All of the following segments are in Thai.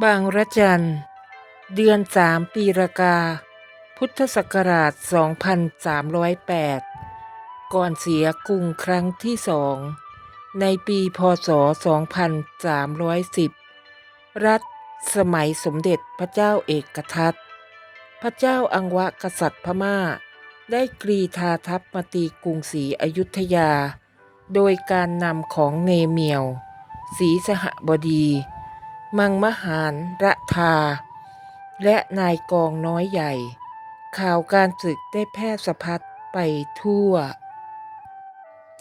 บางระจัน เดือนสามปีรากา พุทธศักราช 2308 ก่อนเสียกรุงครั้งที่สอง ในปีพศ 2310 รัฐสมัยสมเด็จพระเจ้าเอกทัตพระเจ้าอังวะกษัตริย์พม่า ได้กรีธาทัพมาตีกรุงศรีอยุธยา โดยการนำของเนเมียว ศรีสหบดี มังมหารระทา และนายกองน้อยใหญ่ ข่าวการศึกได้แพร่สะพัดไปทั่ว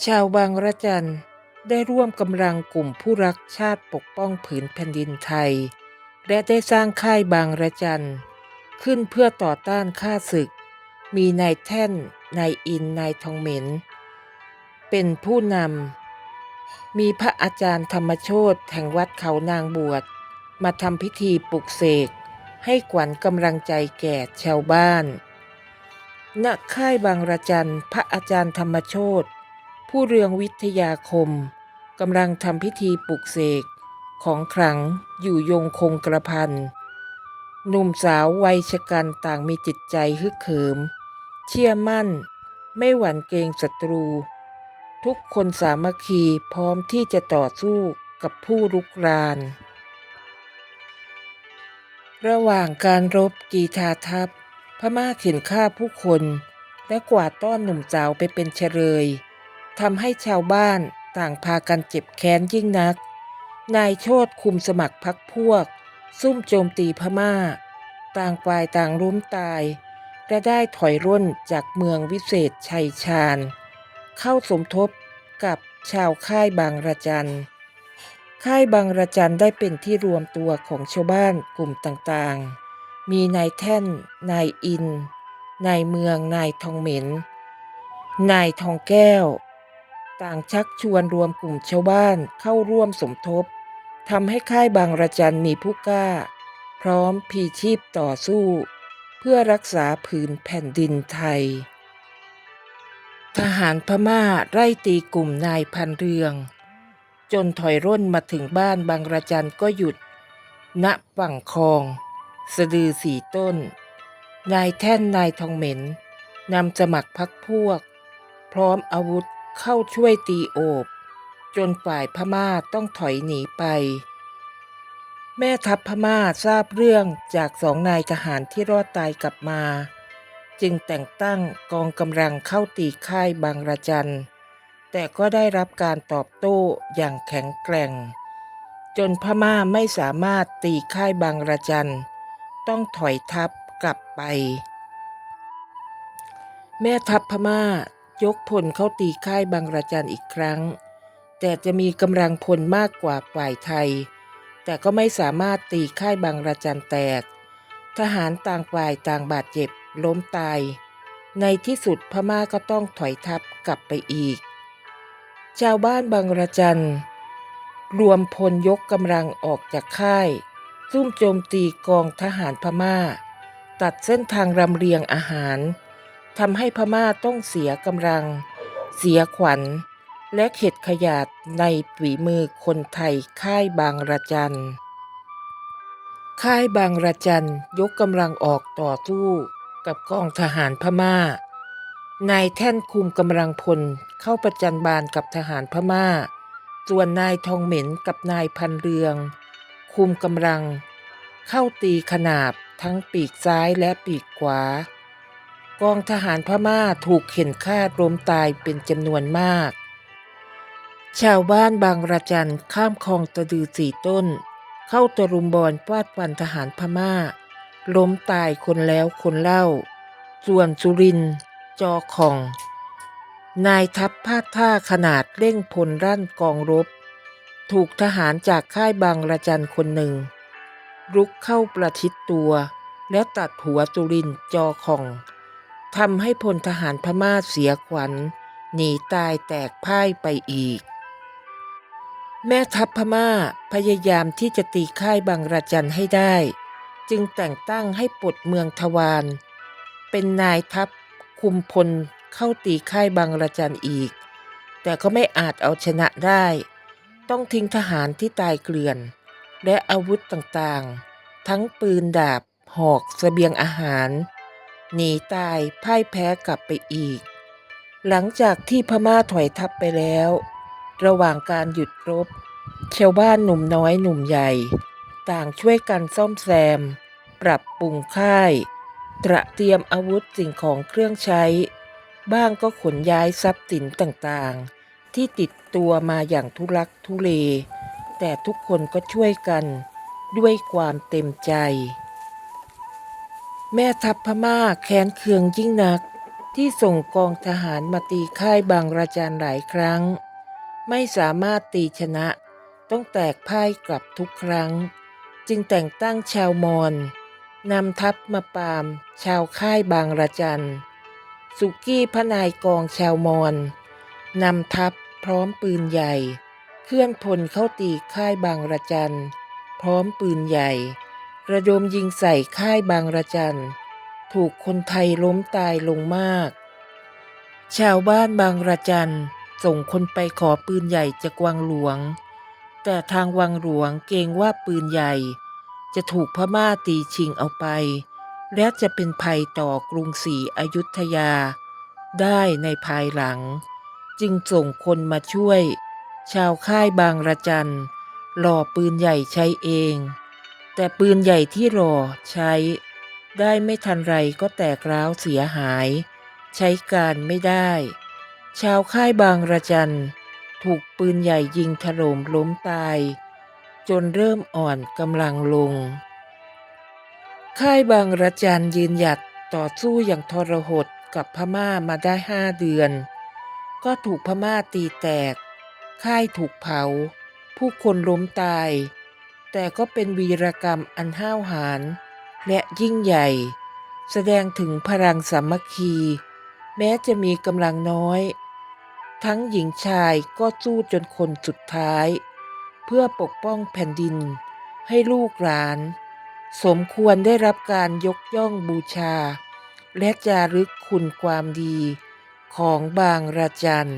ชาวบางระจันได้ร่วมกำลังกลุ่มผู้รักชาติปกป้องผืนแผ่นดินไทย และได้สร้างค่ายบางระจันขึ้นเพื่อต่อต้านข้าศึก มีนายแท่น นายอิน นายทองเหม็น เป็นผู้นำมีพระอาจารย์ธรรมโชตแห่งวัดเขานางบวช มาทำพิธีปลุกเสก ให้ขวัญกำลังใจแก่ชาวบ้าน ณ ค่ายบางระจันพระอาจารย์ธรรมโชตผู้เรืองวิทยาคมกำลังทำพิธีปลุกเสก ของขลังอยู่ยงคงกระพันหนุ่มสาววัยชะกันต่างมีจิตใจฮึกเหิม เชื่อมั่น ไม่หวั่นเกรงศัตรู ทุกคนสามัคคีพร้อมที่จะต่อสู้กับผู้รุกราน ระหว่างการรบกีทาทัพ พม่าเข็นฆ่าผู้คน และกวาดต้อนหนุ่มสาวไปเป็นเฉลยทำให้ชาวบ้านต่างพากันเจ็บแค้นยิ่งนัก นายโชตคุมสมัครพักพวก ซุ่มโจมตีพม่า ต่างฝ่ายต่างล้มตาย และได้ถอยร่นจากเมืองวิเศษชัยชาญ เข้าสมทบกับชาวค่ายบางระจัน ค่ายบางระจันได้เป็นที่รวมตัวของชาวบ้านกลุ่มต่างๆ มีนายแท่น นายอิน นายเมือง นายทองเหม็น นายทองแก้ว ต่างชักชวนรวมกลุ่มชาวบ้านเข้าร่วมสมทบทำให้ค่ายบางระจันมีผู้กล้า พร้อมพีชีพต่อสู้ เพื่อรักษาผืนแผ่นดินไทย ทหารพม่าไล่ตีกลุ่มนายพันเรือง จนถอยร่นมาถึงบ้านบางระจันก็หยุด ณฝั่งคลอง สะดือสีต้น นายแท่นนายทองเหม็นนำสมัครพักพวก พร้อมอาวุธเข้าช่วยตีโอบ จนฝ่ายพม่าต้องถอยหนีไป แม่ทัพพม่าทราบเรื่องจากสองนายทหารที่รอดตายกลับมา จึงแต่งตั้งกองกำลังเข้าตีค่ายบางระจัน แต่ก็ได้รับการตอบโต้อย่างแข็งแกร่ง จนพม่าไม่สามารถตีค่ายบางระจัน ต้องถอยทัพกลับไป แม่ทัพพม่ายกพลเข้าตีค่ายบางระจันอีกครั้ง แต่จะมีกำลังพลมากกว่าฝ่ายไทย แต่ก็ไม่สามารถตีค่ายบางระจันแตก ทหารต่างฝ่ายต่างบาดเจ็บล้มตาย ในที่สุดพม่าก็ต้องถอยทัพกลับไปอีก ชาวบ้านบางระจัน รวมพลยกกำลังออกจากค่ายซุ่มโจมตีกองทหารพม่า ตัดเส้นทางรำเลียงอาหารทำให้พม่าต้องเสียกำลัง เสียขวัญ และเข็ดขยาดในฝีมือคนไทยค่ายบางระจัน ค่ายบางระจันยกกำลังออกต่อสู้กับกองทหารพม่า นายแท่นคุมกำลังพลเข้าประจันบานกับทหารพม่า ส่วนนายทองเหม็นกับนายพันเรือง คุมกำลัง เข้าตีขนาบทั้งปีกซ้ายและปีกขวา กองทหารพม่าถูกเข็นฆ่าล้มตายเป็นจำนวนมาก ชาวบ้านบางระจันข้ามคลองตะดือสี่ต้น เข้าตรุมบอลฟาดฟันทหารพม่า ล้มตายคนแล้วคนเล่า ส่วนสุรินท จอของ นายทัพพาดท่าขนาดเร่งพลรั่นกองรบ ถูกทหารจากค่ายบางระจันคนหนึ่ง รุกเข้าประชิดตัว และตัดหัวสุรินจอของทำให้พลทหารพม่าเสียขวัญ หนีตายแตกพ่ายไปอีก แม่ทัพพม่าพยายามที่จะตีค่ายบางระจันให้ได้ จึงแต่งตั้งให้ปลดเมืองทวารเป็นนายทัพ คุมพลเข้าตีค่ายบางระจันอีก แต่ก็ไม่อาจเอาชนะได้ ต้องทิ้งทหารที่ตายเกลื่อน และอาวุธต่างๆ ทั้งปืนดาบ หอกเสบียงอาหาร หนีตายพ่ายแพ้กลับไปอีก หลังจากที่พม่าถอยทัพไปแล้ว ระหว่างการหยุดรบ ชาวบ้านหนุ่มน้อยหนุ่มใหญ่ ต่างช่วยกันซ่อมแซม ปรับปรุงค่าย ตระเตรียมอาวุธสิ่งของเครื่องใช้ บ้างก็ขนย้ายทรัพย์สินต่างๆ ที่ติดตัวมาอย่างทุลักทุเล แต่ทุกคนก็ช่วยกันด้วยความเต็มใจ แม่ทัพพม่าแค้นเคืองยิ่งนักที่ส่งกองทหารมาตีค่ายบางระจันหลายครั้ง ไม่สามารถตีชนะ ต้องแตกพ่ายกลับทุกครั้ง จึงแต่งตั้งชาวมอญ นำทัพมาปาม ชาวค่ายบางระจัน สุกี้พระนายกองชาวมอญนำทัพพร้อมปืนใหญ่ เคลื่อนพลเข้าตีค่ายบางระจัน พร้อมปืนใหญ่ ระดมยิงใส่ค่ายบางระจัน ถูกคนไทยล้มตายลงมาก ชาวบ้านบางระจันส่งคนไปขอปืนใหญ่จากวังหลวง แต่ทางวังหลวงเกรงว่าปืนใหญ่ จะถูกพม่าตีชิงเอาไป และจะเป็นภัยต่อกรุงศรีอยุธยา ได้ในภายหลัง จึงส่งคนมาช่วย ชาวค่ายบางระจันหล่อปืนใหญ่ใช้เอง แต่ปืนใหญ่ที่หล่อใช้ ได้ไม่ทันไรก็แตกร้าวเสียหาย ใช้การไม่ได้ ชาวค่ายบางระจันถูกปืนใหญ่ยิงถล่มล้มตาย จนเริ่มอ่อนกำลังลง ค่ายบางระจันยืนหยัดต่อสู้อย่างทรหดกับพม่ามาได้ห้าเดือน ก็ถูกพม่าตีแตก ค่ายถูกเผา ผู้คนล้มตาย แต่ก็เป็นวีรกรรมอันห้าวหาญและยิ่งใหญ่ แสดงถึงพลังสามัคคี แม้จะมีกำลังน้อย ทั้งหญิงชายก็สู้จนคนสุดท้าย พื่อปกป้องแผ่นดิน ให้ลูกหลาน สมควรได้รับการยกย่องบูชา และจารึกคุณความดีของบางระจัน